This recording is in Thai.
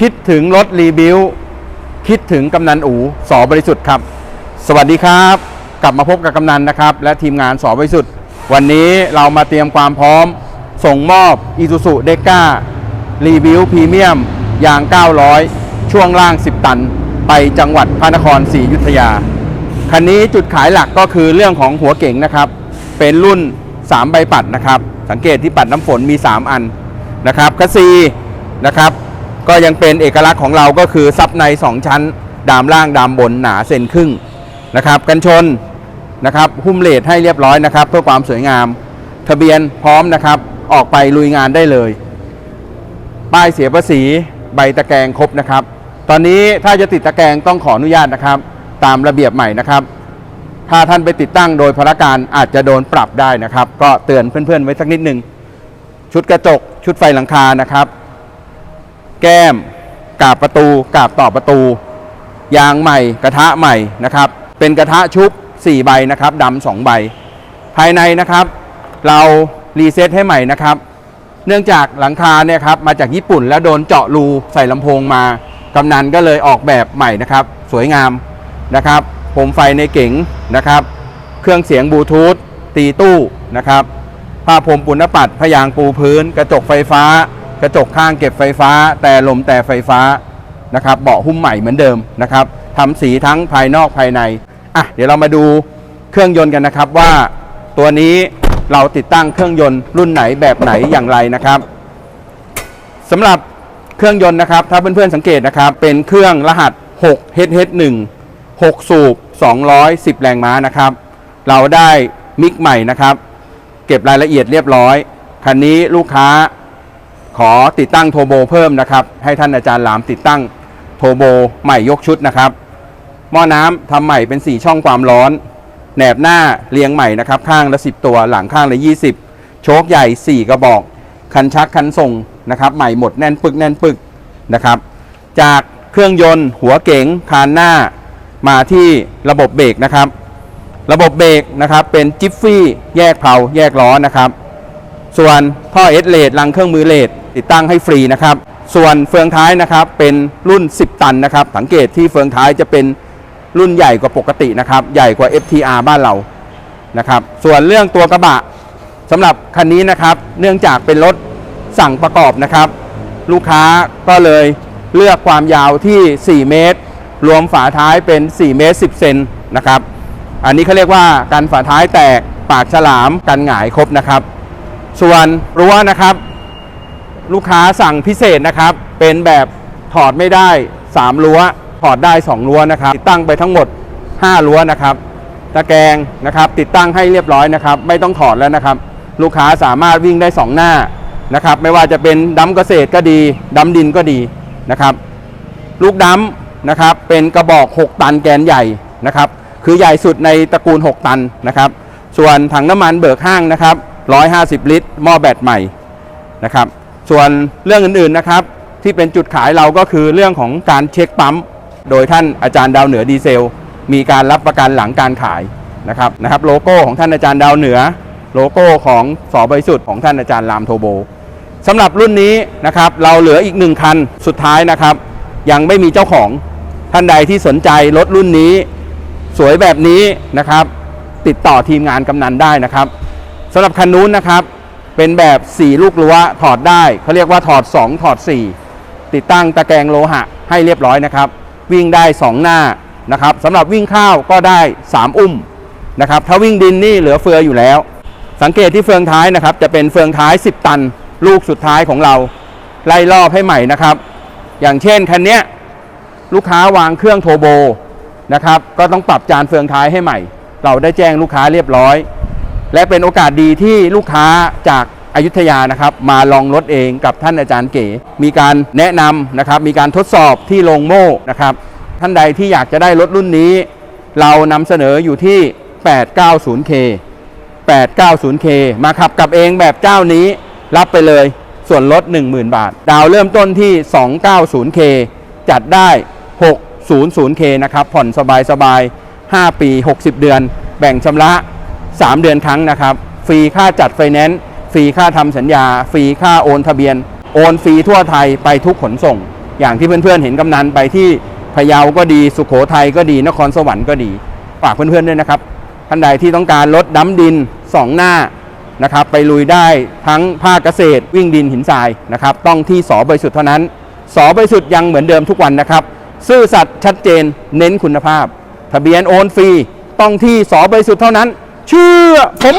คิดถึงรถรีบิวคิดถึงกำนันอูสอบริสุทธิ์ครับ สวัสดีครับ กลับมาพบกับกำนันนะครับ และทีมงานสอบริสุทธิ์ วันนี้เรามาเตรียมความพร้อม ส่งมอบ i s u z u d e k a รีบิวพรีเมียมยาง 900 ช่วงล่าง 10 ตัน ไปจังหวัดพระนครศรีอยุธยา คันนี้จุดขายหลักก็คือเรื่องของหัวเก่งนะครับ เป็นรุ่น 3 ใบปัดนะครับ สังเกตที่ปัดน้ำฝนมี 3 อันนะครับคัสซีนะครับ ก็ยังเป็นเอกลักษณ์ของเราก็คือซับใน 2 ชั้น ดามล่างดามบนหนาเซนครึ่งนะครับ กันชนนะครับหุ้มเลดให้เรียบร้อยนะครับ เพื่อความสวยงาม ทะเบียนพร้อมนะครับ ออกไปลุยงานได้เลย ป้ายเสียภาษีใบตะแกรงครบนะครับ ตอนนี้ถ้าจะติดตะแกรงต้องขออนุญาตนะครับ ตามระเบียบใหม่นะครับ ถ้าท่านไปติดตั้งโดยพลการอาจจะโดนปรับได้นะครับ ก็เตือนเพื่อนๆไว้สักนิดหนึ่งชุดกระจกชุดไฟหลังคานะครับ แก้ม กาบประตู กาบต่อประตู ยางใหม่ กระทะใหม่นะครับ เป็นกระทะชุบ 4 ใบนะครับดำสองใบ ภายในนะครับ เรารีเซ็ตให้ใหม่นะครับ เนื่องจากหลังคาเนี่ยครับมาจากญี่ปุ่นแล้วโดนเจาะรูใส่ลำโพงมากำนันก็เลยออกแบบใหม่นะครับ สวยงามนะครับโคมไฟในเก๋งนะครับ เครื่องเสียงบลูทูธตีตู้นะครับผ้าพรมปุณปัดพยางปูพื้น กระจกไฟฟ้า กระจกข้างเก็บไฟฟ้า แต่ลมแต่ไฟฟ้านะครับเบาะหุ้มใหม่เหมือนเดิมนะครับทำสีทั้งภายนอกภายในอะเดี๋ยวเรามาดูเครื่องยนต์กันนะครับว่าตัวนี้เราติดตั้งเครื่องยนต์รุ่นไหนแบบไหนอย่างไรนะครับสำหรับเครื่องยนต์นะครับ ถ้าเพื่อนๆสังเกตนะครับ เป็นเครื่องรหัส 6 HH1 6 สูบ 210 แรงม้านะครับ เราได้มิกใหม่นะครับ เก็บรายละเอียดเรียบร้อย คันนี้ลูกค้า ขอติดตั้งโทโบเพิ่มนะครับ ให้ท่านอาจารย์หลามติดตั้งโทโบใหม่ยกชุดนะครับ หม้อน้ำทำใหม่เป็น 4 ช่องความร้อน แหนบหน้าเรียงใหม่นะครับ ข้างละ 10 ตัวหลังข้างละ 20 โชคใหญ่ 4 กระบอก คันชักคันส่งนะครับ ใหม่หมดแน่นปึกแน่นปึกนะครับ จากเครื่องยนต์ หัวเก๋งคานหน้ามาที่ระบบเบรกนะครับ ระบบเบรกนะครับเป็นจิฟฟี่แยกเพลาแยกล้อนะครับ ส่วนท่อเอสเลดลังเครื่องมือเลด ติดตั้งให้ฟรีนะครับ ส่วนเฟืองท้ายนะครับเป็นรุ่น 10 ตันนะครับ สังเกตที่เฟืองท้ายจะเป็นรุ่นใหญ่กว่าปกตินะครับ ใหญ่กว่า FTR บ้านเรานะครับ ส่วนเรื่องตัวกระบะสำหรับคันนี้นะครับ เนื่องจากเป็นรถสั่งประกอบนะครับ ลูกค้าก็เลยเลือกความยาวที่ 4 เมตร รวมฝาท้ายเป็น 4 เมตร 10 เซนนะครับ อันนี้เขาเรียกว่ากันฝาท้ายแตกปากฉลามกันหงายครบนะครับ ส่วนรั้วนะครับ ลูกค้าสั่งพิเศษนะครับ เป็นแบบถอดไม่ได้ 3 รั้ว ถอดได้ 2 รั้วนะครับ ติดตั้งไปทั้งหมด 5 รั้วนะครับ ตะแกรงนะครับ ติดตั้งให้เรียบร้อยนะครับ ไม่ต้องถอดแล้วนะครับ ลูกค้าสามารถวิ่งได้ 2 หน้านะครับ ไม่ว่าจะเป็นดัมเกษตรก็ดีดัมดินก็ดีนะครับ ลูกดัมนะครับ เป็นกระบอก 6 ตันแกนใหญ่นะครับ คือใหญ่สุดในตระกูล 6 ตันนะครับ ส่วนถังน้ำมันเบิกห้างนะครับ150 ลิตร หม้อแบตใหม่นะครับ ส่วนเรื่องอื่นๆนะครับ ที่เป็นจุดขายเราก็คือเรื่องของการเช็คปั๊ม โดยท่านอาจารย์ดาวเหนือดีเซล มีการรับประกันหลังการขายนะครับนะครับโลโก้ของท่านอาจารย์ดาวเหนือ โลโก้ของสอบริสุทธิ์ของท่านอาจารย์รามโทโบสำหรับรุ่นนี้นะครับเราเหลืออีกหนึ่งคันสุดท้ายนะครับ ยังไม่มีเจ้าของท่านใดที่สนใจรถรุ่นนี้ สวยแบบนี้นะครับ ติดต่อทีมงานกำนันได้นะครับสำหรับคันนู้นนะครับ เป็นแบบ 4 ลูกรั้วถอดได้เขาเรียกว่าถอด 2 ถอด 4 ติดตั้งตะแกรงโลหะให้เรียบร้อยนะครับ วิ่งได้ 2 หน้านะครับสำหรับวิ่งข้าวก็ได้ 3 อุ้มนะครับถ้าวิ่งดินนี่เหลือเฟืออยู่แล้ว สังเกตที่เฟืองท้ายนะครับ จะเป็นเฟืองท้าย 10 ตัน ลูกสุดท้ายของเรา ไล่รอบให้ใหม่นะครับ อย่างเช่นคันเนี้ยลูกค้าวางเครื่องโทโบนะครับก็ต้องปรับจานเฟืองท้ายให้ใหม่ เราได้แจ้งลูกค้าเรียบร้อย และเป็นโอกาสดีที่ลูกค้าจากอายุทยานะครับมาลองรถเองกับท่านอาจารย์เก๋ มีการแนะนำนะครับมีการทดสอบที่โรงโม่นะครับท่านใดที่อยากจะได้รถรุ่นนี้ เรานำเสนออยู่ที่ 890K 890K มาขับกับเองแบบเจ้านี้รับไปเลยส่วนลด 10,000 บาท ดาวเริ่มต้นที่ 290K จัดได้ 600K นะครับผ่อนสบายสบายๆ5 ปี 60 เดือน แบ่งชำระ 3 เดือนครั้งนะครับ ฟรีค่าจัดไฟแนนซ์ ฟรีค่าทำสัญญา ฟรีค่าโอนทะเบียน โอนฟรีทั่วไทยไปทุกขนส่ง อย่างที่เพื่อนๆเห็นกำนันไปที่พะเยาก็ดีสุโขทัยก็ดีนครสวรรค์ก็ดีฝากเพื่อนๆด้วยนะครับท่านใดที่ต้องการรถดั้มดินสองหน้านะครับไปลุยได้ทั้งภาคเกษตรวิ่งดินหินทรายนะครับต้องที่สอบริสุทธิ์เท่านั้นสอบริสุทธิ์ยังเหมือนเดิมทุกวันนะครับ ซื่อสัตย์ชัดเจนเน้นคุณภาพ ทะเบียนโอนฟรีต้องที่สอบริสุทธิ์เท่านั้น เชื่อผม